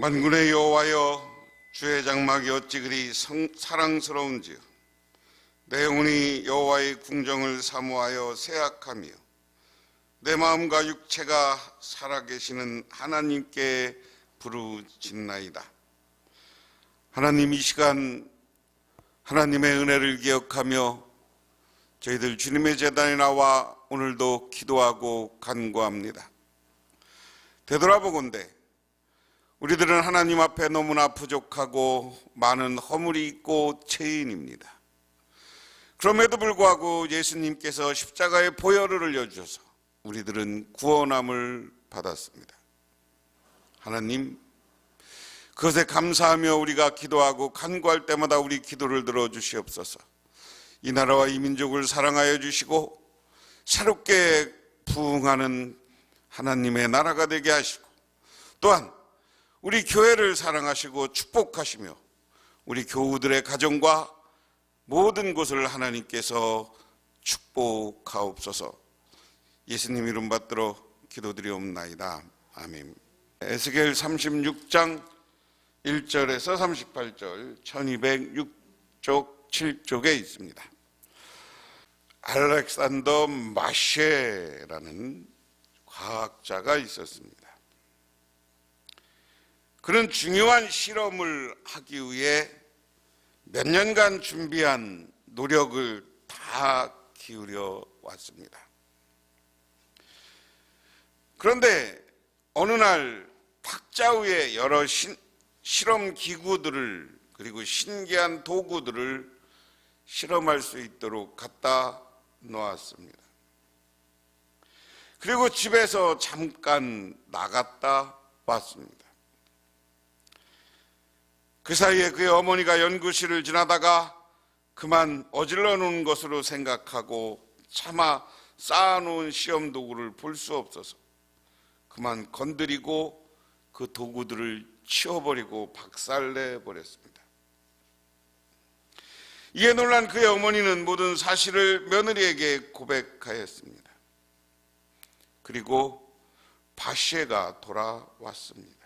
만군의 여호와여 주의 장막이 어찌 그리 성- 사랑스러운지요. 내 영혼이 여호와의 궁정을 사모하여 세악하며 내 마음과 육체가 살아계시는 하나님께 부르짖나이다. 하나님 이 시간 하나님의 은혜를 기억하며 저희들 주님의 재단에 나와 오늘도 기도하고 간구합니다. 되돌아보건대 우리들은 하나님 앞에 너무나 부족하고 많은 허물이 있고 죄인입니다. 그럼에도 불구하고 예수님께서 십자가의 보혈을 흘려주셔서 우리들은 구원함을 받았습니다. 하나님, 그것에 감사하며 우리가 기도하고 간구할 때마다 우리 기도를 들어주시옵소서. 이 나라와 이 민족을 사랑하여 주시고 새롭게 부흥하는 하나님의 나라가 되게 하시고 또한 우리 교회를 사랑하시고 축복하시며 우리 교우들의 가정과 모든 곳을 하나님께서 축복하옵소서. 예수님 이름 받들어 기도드리옵나이다. 아멘. 에스겔 36장 1절에서 38절 1206쪽 7쪽에 있습니다. 알렉산더 마셰라는 과학자가 있었습니다. 그런 중요한 실험을 하기 위해 몇 년간 준비한 노력을 다 기울여 왔습니다. 그런데 어느 날 탁자 위에 여러 신- 실험 기구들을 그리고 신기한 도구들을 실험할 수 있도록 갖다 놓았습니다. 그리고 집에서 잠깐 나갔다 왔습니다. 그 사이에 그의 어머니가 연구실을 지나다가 그만 어질러 놓은 것으로 생각하고 차마 쌓아놓은 시험 도구를 볼 수 없어서 그만 건드리고 그 도구들을 치워버리고 박살내 버렸습니다. 이에 놀란 그의 어머니는 모든 사실을 며느리에게 고백하였습니다. 그리고 바시에가 돌아왔습니다.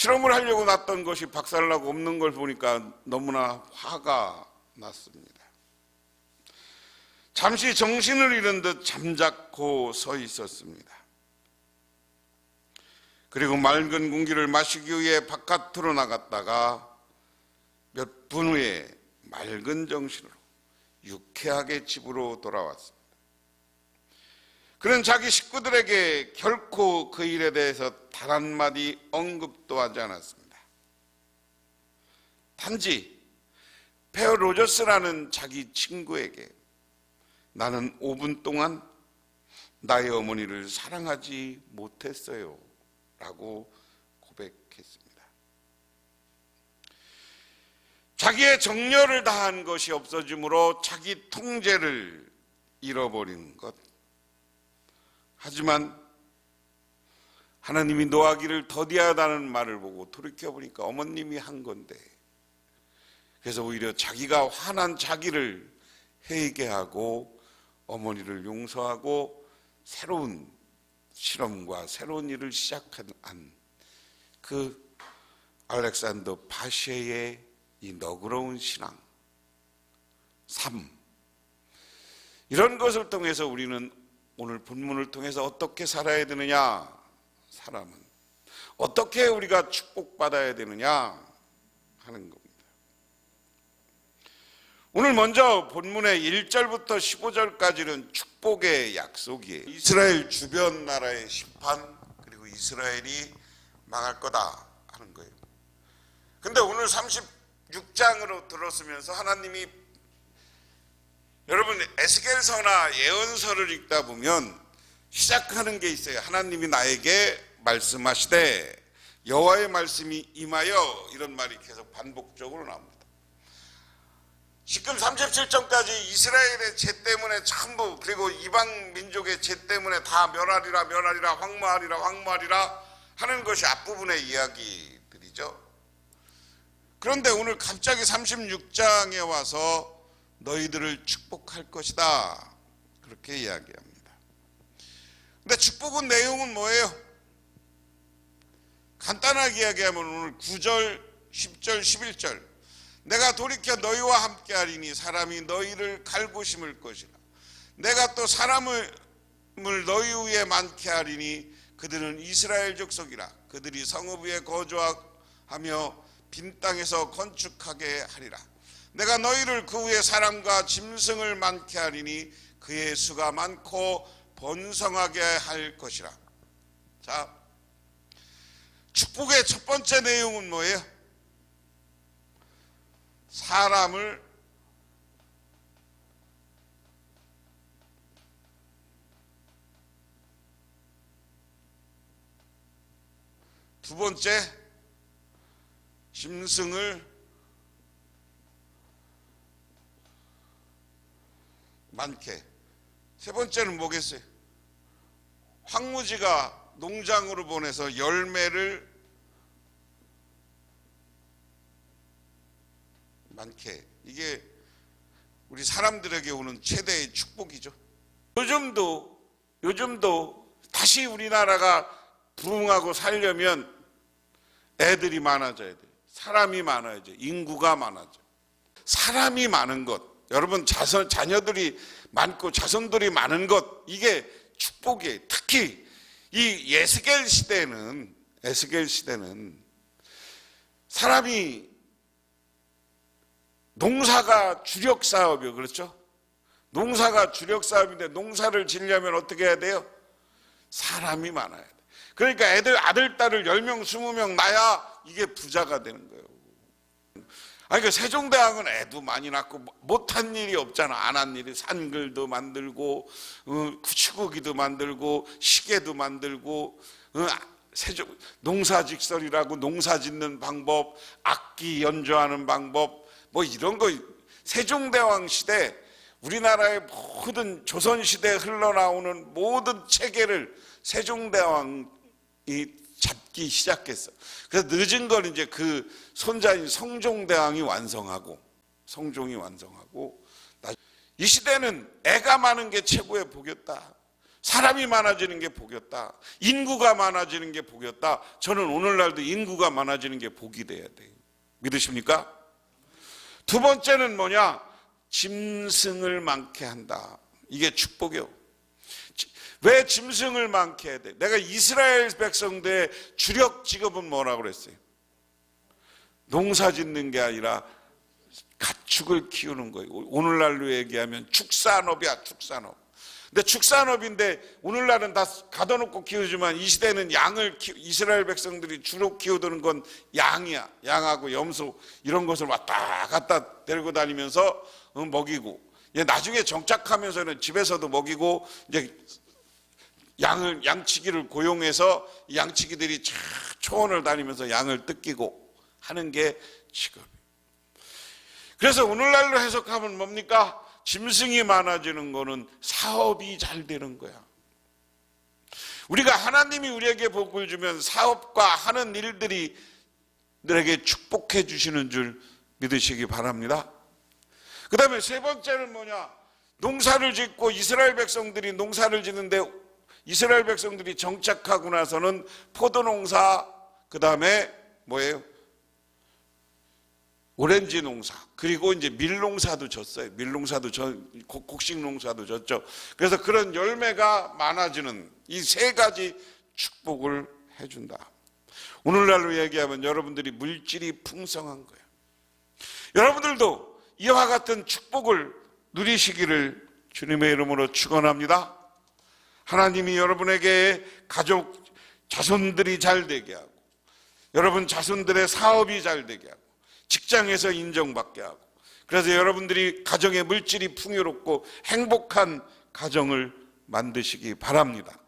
실험을 하려고 놨던 것이 박살나고 없는 걸 보니까 너무나 화가 났습니다. 잠시 정신을 잃은 듯 잠자코 서 있었습니다. 그리고 맑은 공기를 마시기 위해 바깥으로 나갔다가 몇 분 후에 맑은 정신으로 유쾌하게 집으로 돌아왔습니다. 그는 자기 식구들에게 결코 그 일에 대해서 단 한마디 언급도 하지 않았습니다. 단지 페어 로저스라는 자기 친구에게 나는 5분 동안 나의 어머니를 사랑하지 못했어요. 라고 고백했습니다. 자기의 정열을 다한 것이 없어지므로 자기 통제를 잃어버리는 것. 하지만 하나님이 노하기를 더디하다는 말을 보고 돌이켜보니까 어머님이 한 건데 그래서 오히려 자기가 화난 자기를 회개하고 어머니를 용서하고 새로운 실험과 새로운 일을 시작한 그 알렉산더 파시의 이 너그러운 신앙, 삶. 이런 것을 통해서 우리는 오늘 본문을 통해서 어떻게 살아야 되느냐 사람은 어떻게 우리가 축복받아야 되느냐 하는 겁니다. 오늘 먼저 본문의 1절부터 15절까지는 축복의 약속이에요. 이스라엘 주변 나라의 심판 그리고 이스라엘이 망할 거다 하는 거예요. 근데 오늘 36장으로 들었으면서 하나님이 여러분 에스겔서나 예언서를 읽다 보면 시작하는 게 있어요. 하나님이 나에게 말씀하시되 여호와의 말씀이 임하여 이런 말이 계속 반복적으로 나옵니다. 지금 37장까지 이스라엘의 죄 때문에 전부 그리고 이방 민족의 죄 때문에 다 멸하리라 멸하리라 황무하리라 황무하리라 하는 것이 앞부분의 이야기들이죠. 그런데 오늘 갑자기 36장에 와서 너희들을 축복할 것이다. 그렇게 이야기합니다. 근데 축복은 내용은 뭐예요? 간단하게 이야기하면 오늘 9절, 10절, 11절 내가 돌이켜 너희와 함께 하리니 사람이 너희를 갈고 심을 것이라 내가 또 사람을 너희 위에 많게 하리니 그들은 이스라엘 족속이라 그들이 성읍 위에 거주하며 빈 땅에서 건축하게 하리라 내가 너희를 그 위에 사람과 짐승을 많게 하리니 그의 수가 많고 번성하게 할 것이라 자 축복의 첫 번째 내용은 뭐예요? 사람을 두 번째 짐승을 많게 세 번째는 뭐겠어요? 황무지가 농장으로 보내서 열매를 많게 이게 우리 사람들에게 오는 최대의 축복이죠. 요즘도 요즘도 다시 우리나라가 부흥하고 살려면 애들이 많아져야 돼. 사람이 많아야죠. 인구가 많아져. 사람이 많은 것. 여러분 자손 자녀들이 많고 자손들이 많은 것 이게 축복이에요. 특히 이 예스겔 시대는 에스겔 시대는 사람이 농사가 주력 사업이요. 그렇죠? 농사가 주력 사업인데 농사를 지려면 어떻게 해야 돼요? 사람이 많아야 돼. 그러니까 애들 아들 딸을 10명 20명 낳아야 이게 부자가 되는 거예요. 아니 그 세종대왕은 애도 많이 낳고 못한 일이 없잖아. 안 한 일이 산글도 만들고 어, 구치고기도 만들고 시계도 만들고 어, 세종 농사직설이라고 농사 짓는 방법, 악기 연주하는 방법 뭐 이런 거 세종대왕 시대 우리나라의 모든 조선 시대에 흘러나오는 모든 체계를 세종대왕이 잡기 시작했어. 그래서 늦은 걸 이제 그 손자인 성종대왕이 완성하고 성종이 완성하고 이 시대는 애가 많은 게 최고의 복이었다. 사람이 많아지는 게 복이었다. 인구가 많아지는 게 복이었다. 저는 오늘날도 인구가 많아지는 게 복이 돼야 돼요. 믿으십니까? 두 번째는 뭐냐? 짐승을 많게 한다. 이게 축복이요. 왜 짐승을 많게 해야 돼? 내가 이스라엘 백성들의 주력 직업은 뭐라고 그랬어요? 농사 짓는 게 아니라 가축을 키우는 거예요. 오늘날로 얘기하면 축산업이야, 축산업. 근데 축산업인데 오늘날은 다 가둬놓고 키우지만 이 시대는 양을 키, 이스라엘 백성들이 주로 키우던 건 양이야. 양하고 염소 이런 것을 왔다 갔다 데리고 다니면서 어, 먹이고 나중에 정착하면서는 집에서도 먹이고 이제 양을 양치기를 고용해서 양치기들이 차 초원을 다니면서 양을 뜯기고 하는 게 직업. 그래서 오늘날로 해석하면 뭡니까? 짐승이 많아지는 거는 사업이 잘 되는 거야. 우리가 하나님이 우리에게 복을 주면 사업과 하는 일들이 너에게 축복해 주시는 줄 믿으시기 바랍니다. 그 다음에 세 번째는 뭐냐? 농사를 짓고 이스라엘 백성들이 농사를 짓는데 이스라엘 백성들이 정착하고 나서는 포도 농사, 그 다음에 뭐예요? 오렌지 농사, 그리고 이제 밀 농사도 졌어요. 밀 농사도 저, 곡식 농사도 졌죠. 그래서 그런 열매가 많아지는 이 세 가지 축복을 해준다. 오늘날로 얘기하면 여러분들이 물질이 풍성한 거예요. 여러분들도 이와 같은 축복을 누리시기를 주님의 이름으로 축원합니다. 하나님이 여러분에게 가족 자손들이 잘 되게 하고 여러분 자손들의 사업이 잘 되게 하고 직장에서 인정받게 하고 그래서 여러분들이 가정의 물질이 풍요롭고 행복한 가정을 만드시기 바랍니다.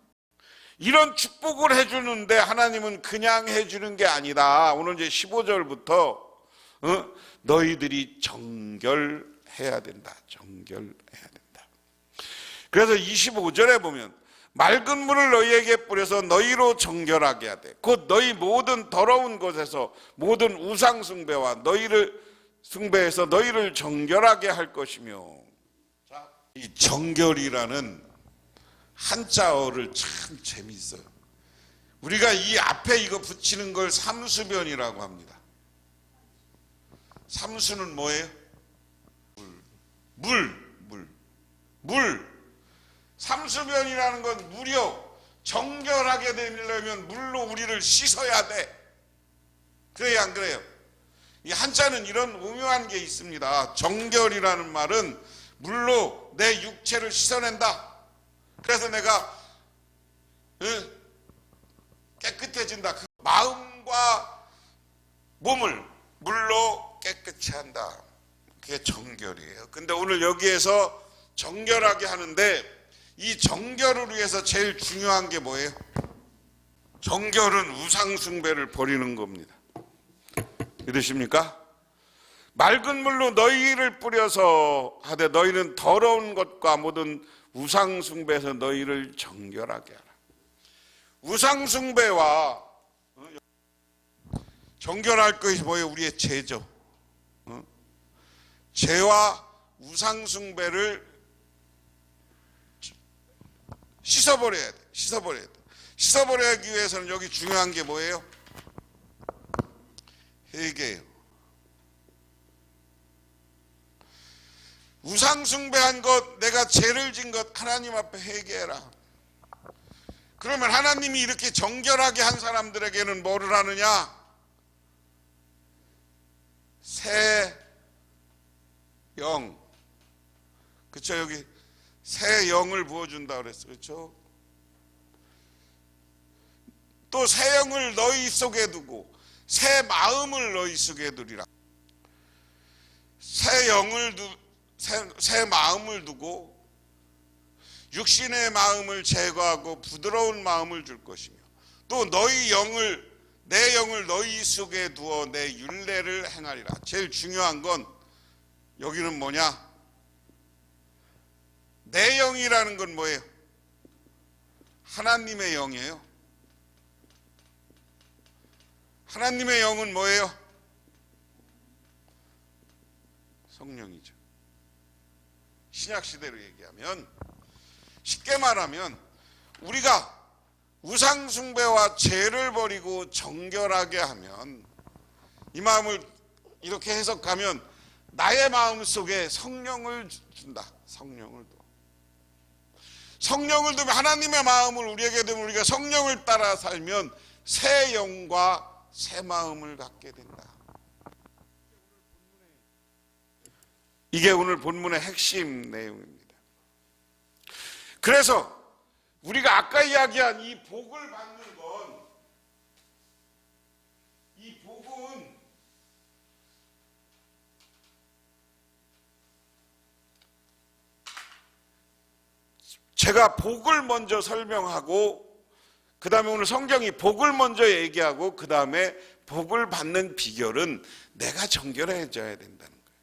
이런 축복을 해주는데 하나님은 그냥 해주는 게 아니다. 오늘 이제 15절부터 어? 너희들이 정결해야 된다. 정결해야 된다. 그래서 25절에 보면 맑은 물을 너희에게 뿌려서 너희로 정결하게 하되 곧 너희 모든 더러운 곳에서 모든 우상 숭배와 너희를 숭배해서 너희를 정결하게 할 것이며 자, 이 정결이라는 한자어를 참 재미있어요. 우리가 이 앞에 이거 붙이는 걸 삼수변이라고 합니다. 삼수는 뭐예요? 물, 물, 물. 삼수변이라는 건 물이요. 정결하게 되려면 물로 우리를 씻어야 돼. 그래요, 안 그래요? 이 한자는 이런 오묘한 게 있습니다. 정결이라는 말은 물로 내 육체를 씻어낸다. 그래서 내가 응? 깨끗해진다. 그 마음과 몸을 물로 깨끗이 한다. 그게 정결이에요. 근데 오늘 여기에서 정결하게 하는데 이 정결을 위해서 제일 중요한 게 뭐예요? 정결은 우상숭배를 버리는 겁니다. 믿으십니까? 맑은 물로 너희를 뿌려서 하되 너희는 더러운 것과 모든 우상숭배에서 너희를 정결하게 하라. 우상숭배와 어, 정결할 것이 뭐예요? 우리의 죄죠. 어? 죄와 우상숭배를 씻어버려야 돼. 씻어버려야 돼. 씻어버리기 위해서는 여기 중요한 게 뭐예요? 회개예요. 우상 숭배한 것, 내가 죄를 진 것 하나님 앞에 회개해라. 그러면 하나님이 이렇게 정결하게 한 사람들에게는 뭐를 하느냐? 새 영. 그쵸, 여기 새 영을 부어준다 그랬어. 그쵸? 또새 영을 너희 속에 두고 새 마음을 너희 속에 두리라. 새 영을 두, 새, 새 마음을 두고 육신의 마음을 제거하고 부드러운 마음을 줄 것이며 또 너희 영을 내 영을 너희 속에 두어 내 윤례를 행하리라. 제일 중요한 건 여기는 뭐냐? 내 영이라는 건 뭐예요? 하나님의 영이에요. 하나님의 영은 뭐예요? 성령이죠. 신약 시대로 얘기하면 쉽게 말하면 우리가 우상 숭배와 죄를 버리고 정결하게 하면 이 마음을 이렇게 해석하면 나의 마음 속에 성령을 준다. 성령을 둬. 성령을 두면 하나님의 마음을 우리에게 두면 우리가 성령을 따라 살면 새 영과 새 마음을 갖게 된다. 이게 오늘 본문의 핵심 내용입니다. 그래서 우리가 아까 이야기한 이 복을 받는 건 이 복은 제가 복을 먼저 설명하고 그 다음에 오늘 성경이 복을 먼저 얘기하고 그 다음에 복을 받는 비결은 내가 정결해져야 된다는 거예요.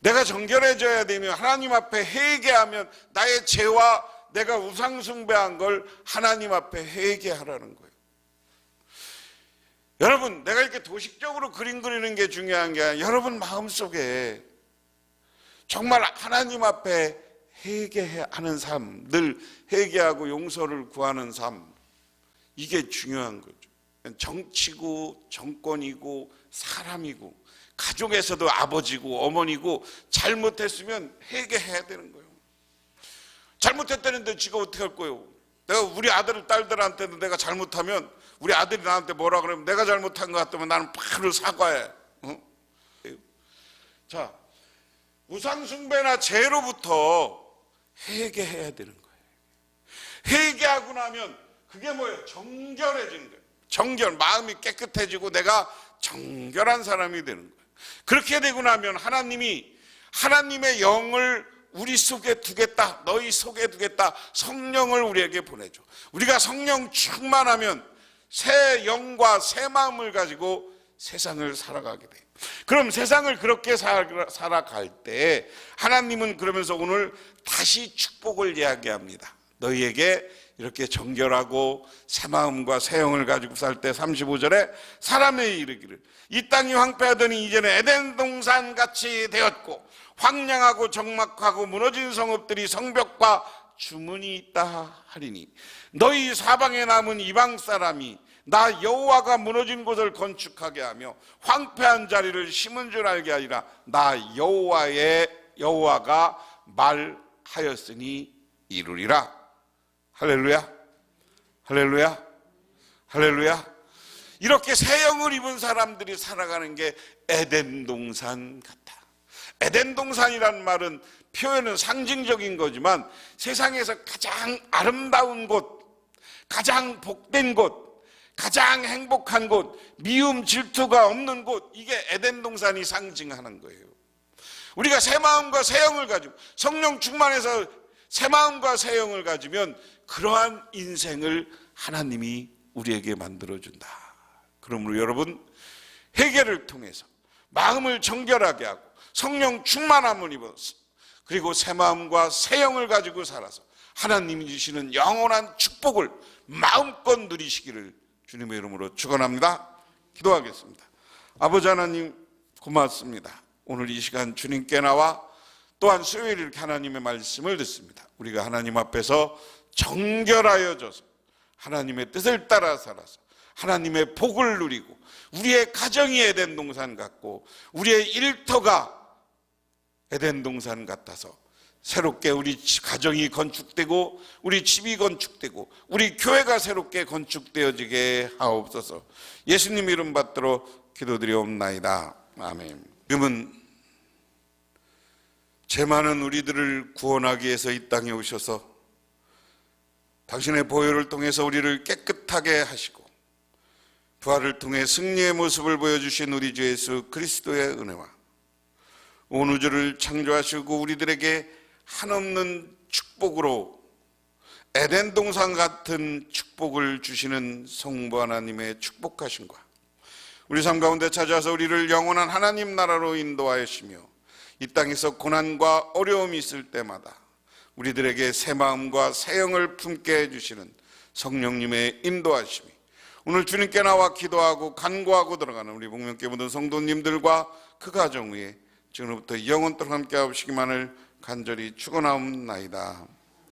내가 정결해져야 되면 하나님 앞에 회개하면 나의 죄와 내가 우상숭배한 걸 하나님 앞에 회개하라는 거예요. 여러분, 내가 이렇게 도식적으로 그림 그리는 게 중요한 게 아니라 여러분 마음속에 정말 하나님 앞에 회개하는 삶, 늘 회개하고 용서를 구하는 삶, 이게 중요한 거죠. 정치고 정권이고 사람이고 가족에서도 아버지고 어머니고 잘못했으면 회개해야 되는 거예요. 잘못했다는데 지가 어떻게 할 거예요? 내가 우리 아들 딸들한테도 내가 잘못하면 우리 아들이 나한테 뭐라 그러면 내가 잘못한 것 같으면 나는 바로 사과해. 어? 자, 우상숭배나 죄로부터 회개해야 되는 거예요. 회개하고 나면 그게 뭐예요? 정결해지는 거예요. 정결, 마음이 깨끗해지고 내가 정결한 사람이 되는 거예요. 그렇게 되고 나면 하나님이 하나님의 영을 우리 속에 두겠다. 너희 속에 두겠다. 성령을 우리에게 보내줘. 우리가 성령 충만하면 새 영과 새 마음을 가지고 세상을 살아가게 돼. 그럼 세상을 그렇게 살아갈 때 하나님은 그러면서 오늘 다시 축복을 이야기합니다. 너희에게 이렇게 정결하고 새 마음과 새 영을 가지고 살 때 35절에 사람의 이르기를 이 땅이 황폐하더니 이제는 에덴 동산 같이 되었고 황량하고 적막하고 무너진 성읍들이 성벽과 주문이 있다 하리니 너희 사방에 남은 이방 사람이 나 여호와가 무너진 곳을 건축하게 하며 황폐한 자리를 심은 줄 알게 하리라 나 여호와의 여호와가 말 하였으니 이루리라 할렐루야 할렐루야 할렐루야 이렇게 새 영을 입은 사람들이 살아가는 게 에덴 동산 같다. 에덴 동산이란 말은 표현은 상징적인 거지만 세상에서 가장 아름다운 곳, 가장 복된 곳, 가장 행복한 곳, 미움 질투가 없는 곳, 이게 에덴 동산이 상징하는 거예요. 우리가 새 마음과 새 영을 가지고 성령 충만해서 새 마음과 새 영을 가지면 그러한 인생을 하나님이 우리에게 만들어 준다. 그러므로 여러분 회개를 통해서 마음을 정결하게 하고 성령 충만함을 입어서 그리고 새 마음과 새 영을 가지고 살아서 하나님이 주시는 영원한 축복을 마음껏 누리시기를 주님의 이름으로 축원합니다. 기도하겠습니다. 아버지 하나님 고맙습니다. 오늘 이 시간 주님께 나와 또한 수요일 이렇게 하나님의 말씀을 듣습니다. 우리가 하나님 앞에서 정결하여 져서 하나님의 뜻을 따라 살아서 하나님의 복을 누리고 우리의 가정이 에덴 동산 같고 우리의 일터가 에덴 동산 같아서 새롭게 우리 지- 가정이 건축되고 우리 집이 건축되고 우리 교회가 새롭게 건축되어지게 하옵소서. 예수님 이름 받들어 기도드리옵나이다. 아멘. 지금은 제 많은 우리들을 구원하기 위해서 이 땅에 오셔서 당신의 보혈을 통해서 우리를 깨끗하게 하시고 부활을 통해 승리의 모습을 보여주신 우리 주 예수 그리스도의 은혜와 온 우주를 창조하시고 우리들에게 한없는 축복으로 에덴 동산 같은 축복을 주시는 성부 하나님의 축복하심과 우리 삶 가운데 찾아서 우리를 영원한 하나님 나라로 인도하시며 이 땅에서 고난과 어려움이 있을 때마다 우리들에게 새 마음과 새 영을 품게 해주시는 성령님의 인도하심이 오늘 주님께 나와 기도하고 간구하고 들어가는 우리 복명께 묻은 성도님들과 그 가정 위에 지금부터 영원토록 함께 하시기만을 간절히 축원하옵나이다.